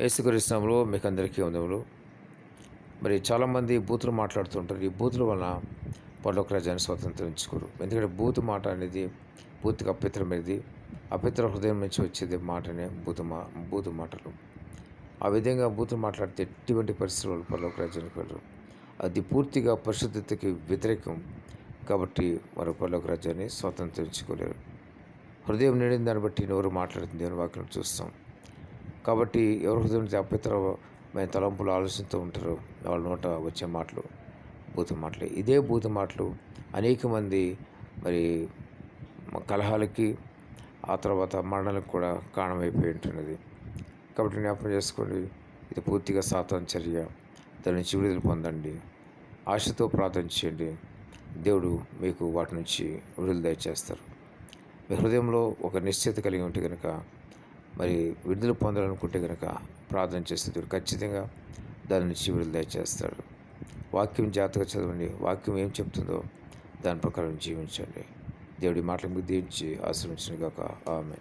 యేసుకరిస్తున్నప్పుడు మీకు అందరికీ వందములు మరి చాలామంది బూతులు మాట్లాడుతుంటారు. ఈ బూతుల వలన పరలోక రాజ్యాన్ని స్వతంత్రించుకోరు. ఎందుకంటే బూతు మాట అనేది పూర్తిగా అపిత్రమైనది అపిత్ర హృదయం నుంచి వచ్చేది మాటనే బూతు మా బూతు మాటలు. ఆ విధంగా బూతులు మాట్లాడితే ఎటువంటి పరిస్థితులు పరలోక రాజ్యానికి వెళ్ళరు. అది పూర్తిగా పరిశుద్ధతకి వ్యతిరేకం. కాబట్టి వారు పరలోక రాజ్యాన్ని స్వతంత్రించుకోలేరు. హృదయం నిండిన దాన్ని బట్టి నోరు మాట్లాడుతుంది అని వాక్యం చూస్తాం. కాబట్టి ఎవరి హృదయం నుంచి అపిత్రమైన తలంపులు ఆలోచిస్తూ ఉంటారు. వాళ్ళ నోట వచ్చే మాటలు బూతు మాటలు. ఇదే బూతు మాటలు అనేక మంది మరి కలహాలకి ఆ తర్వాత మరణాలకు కూడా కారణమైపోయి ఉంటున్నది. కాబట్టి జ్ఞాపకం చేసుకోండి ఇది పూర్తిగా సాతాన్ చర్య. దాని నుంచి విడుదల పొందండి. ఆశతో ప్రార్థన చేయండి. దేవుడు మీకు వాటి నుంచి విడుదల దయచేస్తారు. మీ హృదయంలో ఒక నిశ్చిత కలిగి ఉంటే కనుక మరి విడుదల పొందాలనుకుంటే కనుక ప్రార్థన చేస్తే దేవుడు ఖచ్చితంగా దాని నుంచి విడుదల దయచేస్తాడు. వాక్యం జాగ్రత్తగా చదవండి. వాక్యం ఏం చెప్తుందో దాని ప్రకారం జీవించండి. దేవుడి మాటలకు దీవించి ఆశ్రమించిన గాక ఆమె